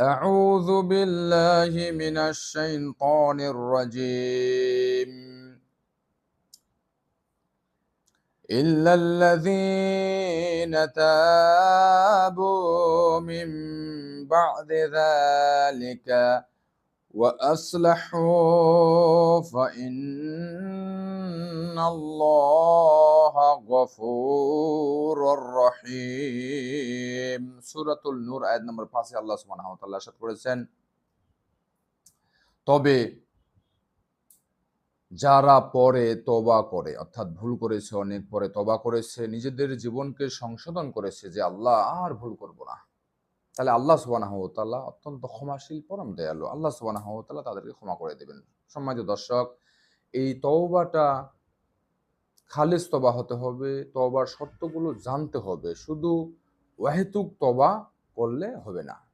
أعوذ بالله من الشيطان الرجيم. إلا الذين تابوا من بعد ذلك وأصلحوا فإن الله غفور রহিম। সুরাতুল নূর, আয়াত নম্বর পাঁচে আল্লাহ সুবহানাহু ওয়া তাআলা সাথ করেছেন। তবে যারা পরে তবা করে, অর্থাৎ ভুল করেছে, অনেক পরে তবা করেছে, নিজেদের জীবনকে সংশোধন করেছে যে আল্লাহ আর ভুল করব না। তাহলে আল্লাহ সুবানাহতাল্লাহ অত্যন্ত ক্ষমাশীল, পরম দয়ালু। আল্লাহ সুবানাহতাল্লাহ তাদেরকে ক্ষমা করে দেবেন। সম্মানিত দর্শক, এই তওবাটা খালিস তবা হতে হবে তবার শর্তগুলো জানতে হবে। শুধু ওয়াহেতুক তবা করলে হবে না।